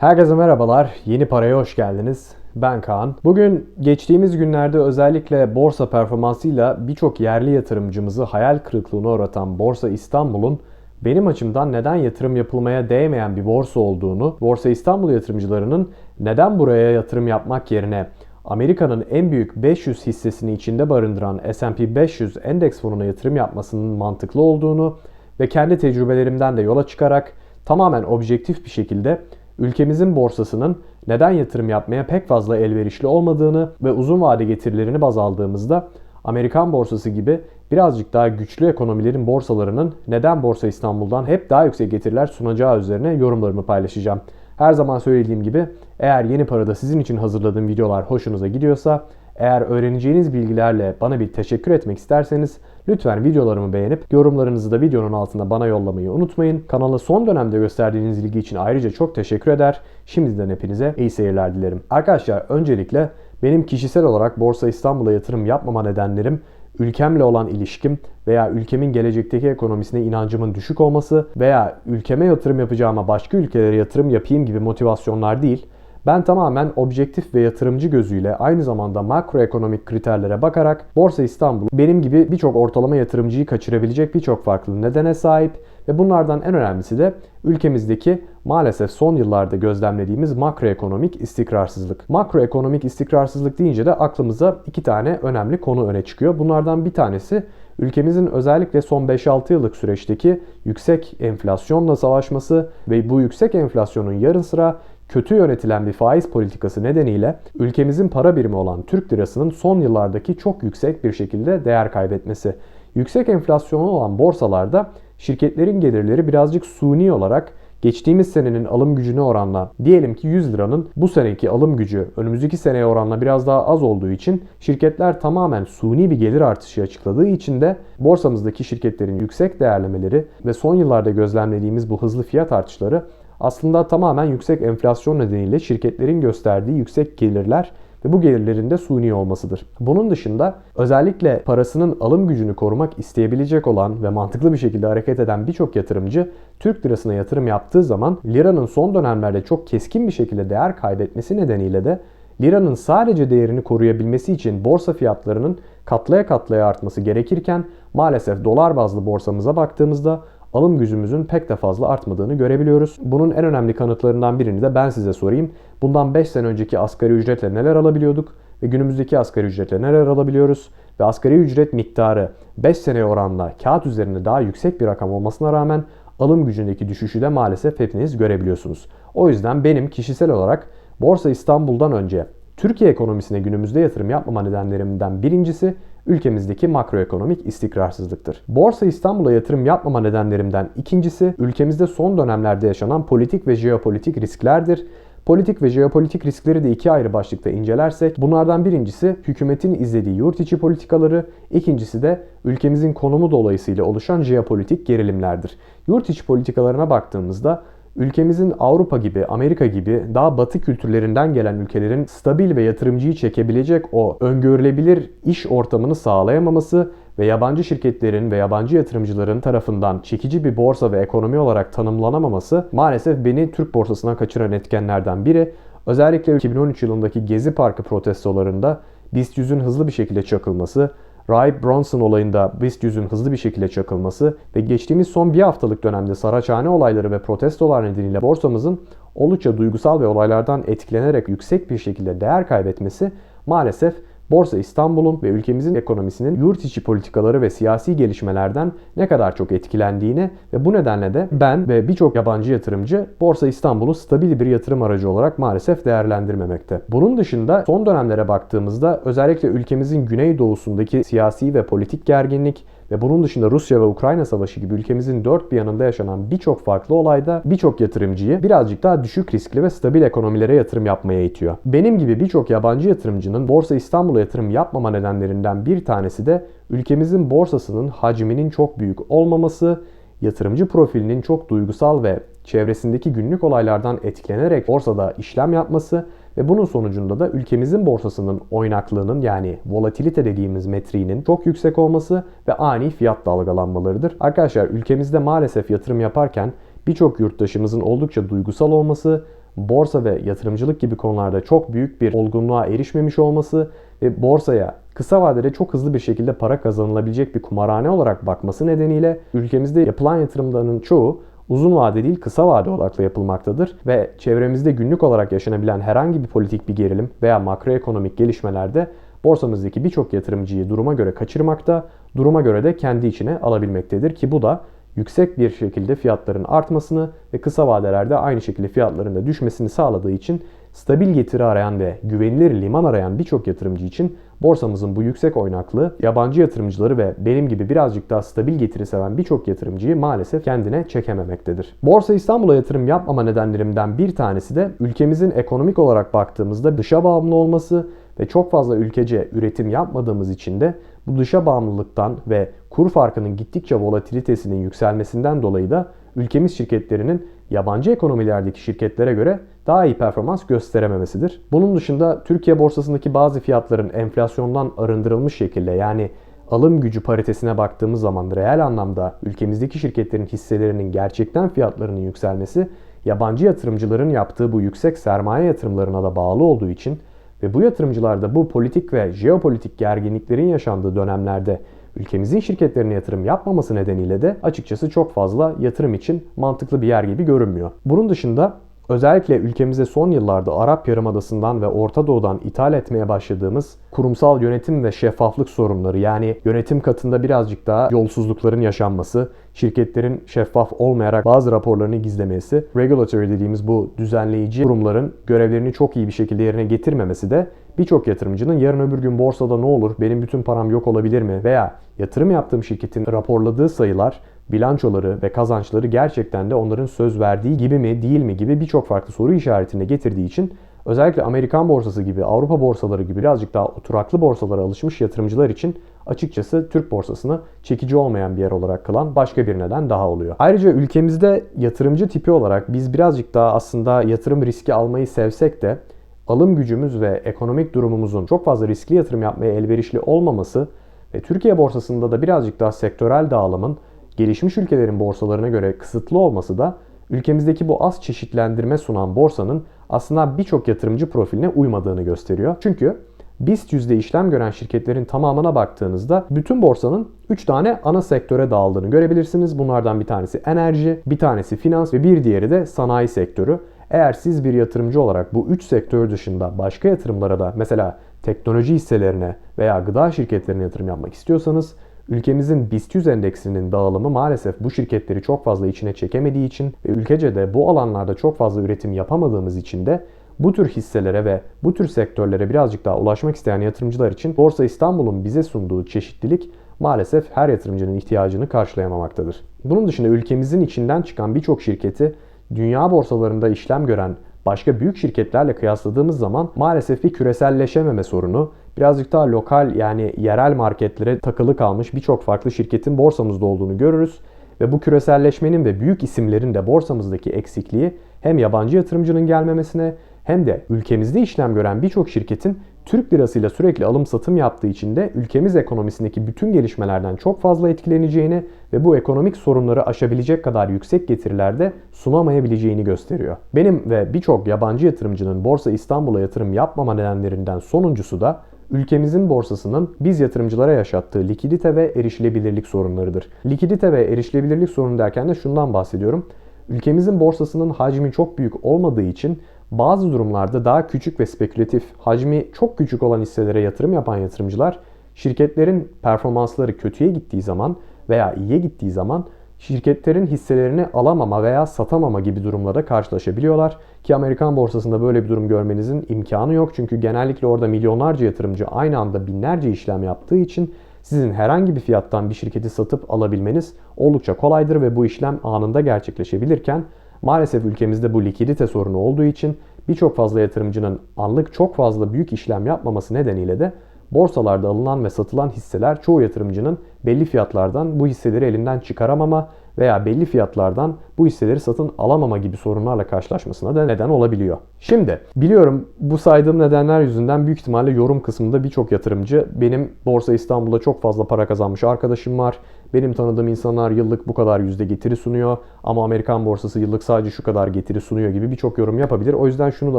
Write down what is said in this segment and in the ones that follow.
Herkese merhabalar. Yeni paraya hoş geldiniz. Ben Kaan. Bugün geçtiğimiz günlerde özellikle borsa performansıyla birçok yerli yatırımcımızı hayal kırıklığına uğratan Borsa İstanbul'un benim açımdan neden yatırım yapılmaya değmeyen bir borsa olduğunu, Borsa İstanbul yatırımcılarının neden buraya yatırım yapmak yerine Amerika'nın en büyük 500 hissesini içinde barındıran S&P 500 endeks fonuna yatırım yapmasının mantıklı olduğunu ve kendi tecrübelerimden de yola çıkarak tamamen objektif bir şekilde ülkemizin borsasının neden yatırım yapmaya pek fazla elverişli olmadığını ve uzun vade getirilerini baz aldığımızda Amerikan borsası gibi birazcık daha güçlü ekonomilerin borsalarının neden Borsa İstanbul'dan hep daha yüksek getiriler sunacağı üzerine yorumlarımı paylaşacağım. Her zaman söylediğim gibi eğer yeni parada sizin için hazırladığım videolar hoşunuza gidiyorsa eğer öğreneceğiniz bilgilerle bana bir teşekkür etmek isterseniz lütfen videolarımı beğenip yorumlarınızı da videonun altında bana yollamayı unutmayın. Kanala son dönemde gösterdiğiniz ilgi için ayrıca çok teşekkür eder. Şimdiden hepinize iyi seyirler dilerim. Arkadaşlar öncelikle benim kişisel olarak Borsa İstanbul'a yatırım yapmama nedenlerim ülkemle olan ilişkim veya ülkemin gelecekteki ekonomisine inancımın düşük olması veya ülkeme yatırım yapacağıma başka ülkelere yatırım yapayım gibi motivasyonlar değil. Ben tamamen objektif ve yatırımcı gözüyle aynı zamanda makroekonomik kriterlere bakarak Borsa İstanbul benim gibi birçok ortalama yatırımcıyı kaçırabilecek birçok farklı nedene sahip ve bunlardan en önemlisi de ülkemizdeki maalesef son yıllarda gözlemlediğimiz makroekonomik istikrarsızlık. Makroekonomik istikrarsızlık deyince de aklımıza iki tane önemli konu öne çıkıyor. Bunlardan bir tanesi ülkemizin özellikle son 5-6 yıllık süreçteki yüksek enflasyonla savaşması ve bu yüksek enflasyonun yarı sıra kötü yönetilen bir faiz politikası nedeniyle ülkemizin para birimi olan Türk lirasının son yıllardaki çok yüksek bir şekilde değer kaybetmesi. Yüksek enflasyonu olan borsalarda şirketlerin gelirleri birazcık suni olarak geçtiğimiz senenin alım gücüne oranla diyelim ki 100 liranın bu seneki alım gücü önümüzdeki seneye oranla biraz daha az olduğu için şirketler tamamen suni bir gelir artışı açıkladığı için de borsamızdaki şirketlerin yüksek değerlemeleri ve son yıllarda gözlemlediğimiz bu hızlı fiyat artışları aslında tamamen yüksek enflasyon nedeniyle şirketlerin gösterdiği yüksek gelirler ve bu gelirlerin de suni olmasıdır. Bunun dışında özellikle parasının alım gücünü korumak isteyebilecek olan ve mantıklı bir şekilde hareket eden birçok yatırımcı Türk lirasına yatırım yaptığı zaman liranın son dönemlerde çok keskin bir şekilde değer kaybetmesi nedeniyle de liranın sadece değerini koruyabilmesi için borsa fiyatlarının katlaya katlaya artması gerekirken maalesef dolar bazlı borsamıza baktığımızda alım gücümüzün pek de fazla artmadığını görebiliyoruz. Bunun en önemli kanıtlarından birini de ben size sorayım. Bundan 5 sene önceki asgari ücretle neler alabiliyorduk ve günümüzdeki asgari ücretle neler alabiliyoruz? Ve asgari ücret miktarı 5 seneye oranla kağıt üzerinde daha yüksek bir rakam olmasına rağmen alım gücündeki düşüşü de maalesef hepiniz görebiliyorsunuz. O yüzden benim kişisel olarak Borsa İstanbul'dan önce Türkiye ekonomisine günümüzde yatırım yapmama nedenlerimden birincisi ülkemizdeki makroekonomik istikrarsızlıktır. Borsa İstanbul'a yatırım yapmama nedenlerimden ikincisi ülkemizde son dönemlerde yaşanan politik ve jeopolitik risklerdir. Politik ve jeopolitik riskleri de iki ayrı başlıkta incelersek bunlardan birincisi hükümetin izlediği yurt içi politikaları, ikincisi de ülkemizin konumu dolayısıyla oluşan jeopolitik gerilimlerdir. Yurt içi politikalarına baktığımızda ülkemizin Avrupa gibi, Amerika gibi daha batı kültürlerinden gelen ülkelerin stabil ve yatırımcıyı çekebilecek o öngörülebilir iş ortamını sağlayamaması ve yabancı şirketlerin ve yabancı yatırımcıların tarafından çekici bir borsa ve ekonomi olarak tanımlanamaması maalesef beni Türk borsasından kaçıran etkenlerden biri. Özellikle 2013 yılındaki Gezi Parkı protestolarında BIST 100'ün hızlı bir şekilde çakılması, Ray Bronson olayında BIST 100'ün hızlı bir şekilde çakılması ve geçtiğimiz son bir haftalık dönemde Saraçhane olayları ve protestolar nedeniyle borsamızın oldukça duygusal ve olaylardan etkilenerek yüksek bir şekilde değer kaybetmesi maalesef Borsa İstanbul'un ve ülkemizin ekonomisinin yurt içi politikaları ve siyasi gelişmelerden ne kadar çok etkilendiğini ve bu nedenle de ben ve birçok yabancı yatırımcı Borsa İstanbul'u stabil bir yatırım aracı olarak maalesef değerlendirmemekte. Bunun dışında son dönemlere baktığımızda özellikle ülkemizin güneydoğusundaki siyasi ve politik gerginlik ve bunun dışında Rusya ve Ukrayna savaşı gibi ülkemizin dört bir yanında yaşanan birçok farklı olayda birçok yatırımcıyı birazcık daha düşük riskli ve stabil ekonomilere yatırım yapmaya itiyor. Benim gibi birçok yabancı yatırımcının Borsa İstanbul'a yatırım yapmama nedenlerinden bir tanesi de ülkemizin borsasının hacminin çok büyük olmaması, yatırımcı profilinin çok duygusal ve çevresindeki günlük olaylardan etkilenerek borsada işlem yapması ve bunun sonucunda da ülkemizin borsasının oynaklığının yani volatilite dediğimiz metriğinin çok yüksek olması ve ani fiyat dalgalanmalarıdır. Arkadaşlar ülkemizde maalesef yatırım yaparken birçok yurttaşımızın oldukça duygusal olması, borsa ve yatırımcılık gibi konularda çok büyük bir olgunluğa erişmemiş olması ve borsaya kısa vadede çok hızlı bir şekilde para kazanılabilecek bir kumarhane olarak bakması nedeniyle ülkemizde yapılan yatırımların çoğu uzun vade değil kısa vade odaklı yapılmaktadır ve çevremizde günlük olarak yaşanabilen herhangi bir politik bir gerilim veya makroekonomik gelişmelerde borsamızdaki birçok yatırımcıyı duruma göre kaçırmakta, duruma göre de kendi içine alabilmektedir ki bu da yüksek bir şekilde fiyatların artmasını ve kısa vadelerde aynı şekilde fiyatların da düşmesini sağladığı için stabil getiri arayan ve güvenilir liman arayan birçok yatırımcı için borsamızın bu yüksek oynaklığı yabancı yatırımcıları ve benim gibi birazcık daha stabil getiri seven birçok yatırımcıyı maalesef kendine çekememektedir. Borsa İstanbul'a yatırım yapmama nedenlerimden bir tanesi de ülkemizin ekonomik olarak baktığımızda dışa bağımlı olması ve çok fazla ülkece üretim yapmadığımız için de bu dışa bağımlılıktan ve kur farkının gittikçe volatilitesinin yükselmesinden dolayı da ülkemiz şirketlerinin yabancı ekonomilerdeki şirketlere göre daha iyi performans gösterememesidir. Bunun dışında Türkiye borsasındaki bazı fiyatların enflasyondan arındırılmış şekilde yani alım gücü paritesine baktığımız zaman reel anlamda ülkemizdeki şirketlerin hisselerinin gerçekten fiyatlarının yükselmesi yabancı yatırımcıların yaptığı bu yüksek sermaye yatırımlarına da bağlı olduğu için ve bu yatırımcılar da bu politik ve jeopolitik gerginliklerin yaşandığı dönemlerde ülkemizin şirketlerine yatırım yapmaması nedeniyle de açıkçası çok fazla yatırım için mantıklı bir yer gibi görünmüyor. Bunun dışında Özellikle ülkemize son yıllarda Arap Yarımadası'ndan ve Orta Doğu'dan ithal etmeye başladığımız kurumsal yönetim ve şeffaflık sorunları yani yönetim katında birazcık daha yolsuzlukların yaşanması, şirketlerin şeffaf olmayarak bazı raporlarını gizlemesi, regulatory dediğimiz bu düzenleyici kurumların görevlerini çok iyi bir şekilde yerine getirmemesi de birçok yatırımcının yarın öbür gün borsada ne olur, benim bütün param yok olabilir mi veya yatırım yaptığım şirketin raporladığı sayılar bilançoları ve kazançları gerçekten de onların söz verdiği gibi mi değil mi gibi birçok farklı soru işaretine getirdiği için özellikle Amerikan borsası gibi Avrupa borsaları gibi birazcık daha oturaklı borsalara alışmış yatırımcılar için açıkçası Türk borsasını çekici olmayan bir yer olarak kılan başka bir neden daha oluyor. Ayrıca ülkemizde yatırımcı tipi olarak biz birazcık daha aslında yatırım riski almayı sevsek de alım gücümüz ve ekonomik durumumuzun çok fazla riskli yatırım yapmaya elverişli olmaması ve Türkiye borsasında da birazcık daha sektörel dağılımın gelişmiş ülkelerin borsalarına göre kısıtlı olması da ülkemizdeki bu az çeşitlendirme sunan borsanın aslında birçok yatırımcı profiline uymadığını gösteriyor. Çünkü BIST yüzde işlem gören şirketlerin tamamına baktığınızda bütün borsanın 3 tane ana sektöre dağıldığını görebilirsiniz. Bunlardan bir tanesi enerji, bir tanesi finans ve bir diğeri de sanayi sektörü. Eğer siz bir yatırımcı olarak bu 3 sektör dışında başka yatırımlara da mesela teknoloji hisselerine veya gıda şirketlerine yatırım yapmak istiyorsanız Ülkemizin BIST 100 endeksinin dağılımı maalesef bu şirketleri çok fazla içine çekemediği için ve ülkece de bu alanlarda çok fazla üretim yapamadığımız için de bu tür hisselere ve bu tür sektörlere birazcık daha ulaşmak isteyen yatırımcılar için Borsa İstanbul'un bize sunduğu çeşitlilik maalesef her yatırımcının ihtiyacını karşılayamamaktadır. Bunun dışında ülkemizin içinden çıkan birçok şirketi dünya borsalarında işlem gören başka büyük şirketlerle kıyasladığımız zaman maalesef bir küreselleşememe sorunu, birazcık daha lokal yani yerel marketlere takılı kalmış birçok farklı şirketin borsamızda olduğunu görürüz. Ve bu küreselleşmenin ve büyük isimlerin de borsamızdaki eksikliği hem yabancı yatırımcının gelmemesine hem de ülkemizde işlem gören birçok şirketin Türk lirasıyla sürekli alım satım yaptığı için de ülkemiz ekonomisindeki bütün gelişmelerden çok fazla etkileneceğini ve bu ekonomik sorunları aşabilecek kadar yüksek getirilerde sunamayabileceğini gösteriyor. Benim ve birçok yabancı yatırımcının Borsa İstanbul'a yatırım yapmama nedenlerinden sonuncusu da ülkemizin borsasının biz yatırımcılara yaşattığı likidite ve erişilebilirlik sorunlarıdır. Likidite ve erişilebilirlik sorunu derken de şundan bahsediyorum. Ülkemizin borsasının hacmi çok büyük olmadığı için bazı durumlarda daha küçük ve spekülatif, hacmi çok küçük olan hisselere yatırım yapan yatırımcılar şirketlerin performansları kötüye gittiği zaman veya iyiye gittiği zaman şirketlerin hisselerini alamama veya satamama gibi durumlara karşılaşabiliyorlar. Ki Amerikan borsasında böyle bir durum görmenizin imkanı yok. Çünkü genellikle orada milyonlarca yatırımcı aynı anda binlerce işlem yaptığı için sizin herhangi bir fiyattan bir şirketi satıp alabilmeniz oldukça kolaydır ve bu işlem anında gerçekleşebilirken maalesef ülkemizde bu likidite sorunu olduğu için birçok fazla yatırımcının anlık çok fazla büyük işlem yapmaması nedeniyle de borsalarda alınan ve satılan hisseler çoğu yatırımcının belli fiyatlardan bu hisseleri elinden çıkaramama veya belli fiyatlardan bu hisseleri satın alamama gibi sorunlarla karşılaşmasına da neden olabiliyor. Şimdi biliyorum bu saydığım nedenler yüzünden büyük ihtimalle yorum kısmında birçok yatırımcı benim Borsa İstanbul'da çok fazla para kazanmış arkadaşım var. Benim tanıdığım insanlar yıllık bu kadar yüzde getiri sunuyor ama Amerikan borsası yıllık sadece şu kadar getiri sunuyor gibi birçok yorum yapabilir. O yüzden şunu da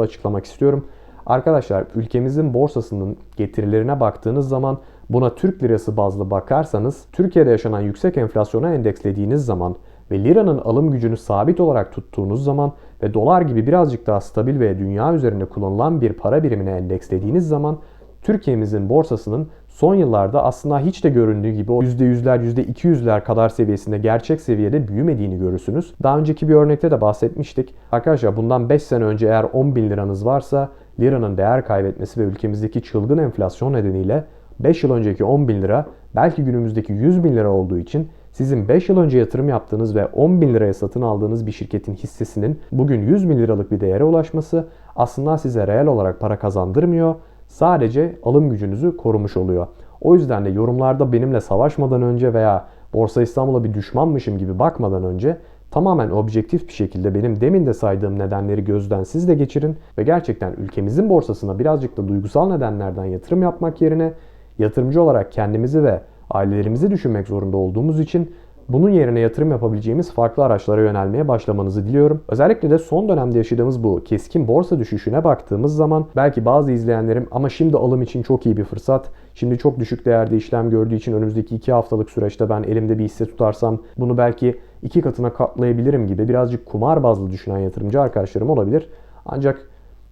açıklamak istiyorum. Arkadaşlar ülkemizin borsasının getirilerine baktığınız zaman buna Türk lirası bazlı bakarsanız Türkiye'de yaşanan yüksek enflasyona endekslediğiniz zaman ve liranın alım gücünü sabit olarak tuttuğunuz zaman ve dolar gibi birazcık daha stabil ve dünya üzerinde kullanılan bir para birimine endekslediğiniz zaman Türkiye'mizin borsasının son yıllarda aslında hiç de göründüğü gibi o %100'ler %200'ler kadar seviyesinde gerçek seviyede büyümediğini görürsünüz. Daha önceki bir örnekte de bahsetmiştik. Arkadaşlar bundan 5 sene önce eğer 10 bin liranız varsa liranın değer kaybetmesi ve ülkemizdeki çılgın enflasyon nedeniyle 5 yıl önceki 10 bin lira belki günümüzdeki 100 bin lira olduğu için sizin 5 yıl önce yatırım yaptığınız ve 10 bin liraya satın aldığınız bir şirketin hissesinin bugün 100 bin liralık bir değere ulaşması aslında size reel olarak para kazandırmıyor. Sadece alım gücünüzü korumuş oluyor. O yüzden de yorumlarda benimle savaşmadan önce veya Borsa İstanbul'a bir düşmanmışım gibi bakmadan önce tamamen objektif bir şekilde benim demin de saydığım nedenleri gözden siz de geçirin ve gerçekten ülkemizin borsasına birazcık da duygusal nedenlerden yatırım yapmak yerine yatırımcı olarak kendimizi ve ailelerimizi düşünmek zorunda olduğumuz için bunun yerine yatırım yapabileceğimiz farklı araçlara yönelmeye başlamanızı diliyorum. Özellikle de son dönemde yaşadığımız bu keskin borsa düşüşüne baktığımız zaman belki bazı izleyenlerim ama şimdi alım için çok iyi bir fırsat. Şimdi çok düşük değerde işlem gördüğü için önümüzdeki 2 haftalık süreçte ben elimde bir hisse tutarsam bunu belki iki katına katlayabilirim gibi birazcık kumar bazlı düşünen yatırımcı arkadaşlarım olabilir. Ancak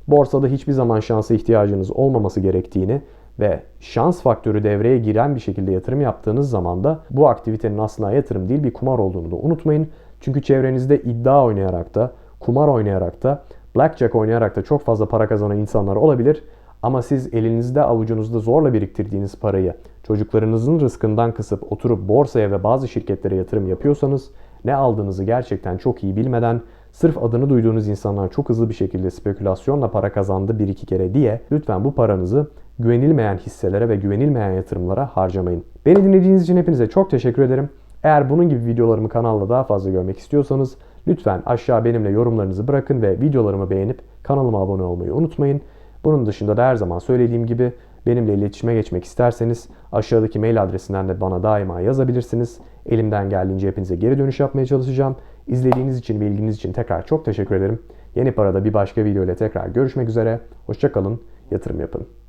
borsada hiçbir zaman şansa ihtiyacınız olmaması gerektiğini ve şans faktörü devreye giren bir şekilde yatırım yaptığınız zaman da bu aktivitenin aslında yatırım değil bir kumar olduğunu da unutmayın. Çünkü çevrenizde iddia oynayarak da, kumar oynayarak da, blackjack oynayarak da çok fazla para kazanan insanlar olabilir. Ama siz elinizde avucunuzda zorla biriktirdiğiniz parayı çocuklarınızın rızkından kısıp oturup borsaya ve bazı şirketlere yatırım yapıyorsanız ne aldığınızı gerçekten çok iyi bilmeden sırf adını duyduğunuz insanlar çok hızlı bir şekilde spekülasyonla para kazandı bir iki kere diye lütfen bu paranızı güvenilmeyen hisselere ve güvenilmeyen yatırımlara harcamayın. Beni dinlediğiniz için hepinize çok teşekkür ederim. Eğer bunun gibi videolarımı kanalda daha fazla görmek istiyorsanız lütfen aşağı benimle yorumlarınızı bırakın ve videolarımı beğenip kanalıma abone olmayı unutmayın. Bunun dışında da her zaman söylediğim gibi benimle iletişime geçmek isterseniz aşağıdaki mail adresinden de bana daima yazabilirsiniz. Elimden geldiğince hepinize geri dönüş yapmaya çalışacağım. İzlediğiniz için ve ilginiz için tekrar çok teşekkür ederim. Yeni Parada bir başka video ile tekrar görüşmek üzere. Hoşçakalın, yatırım yapın.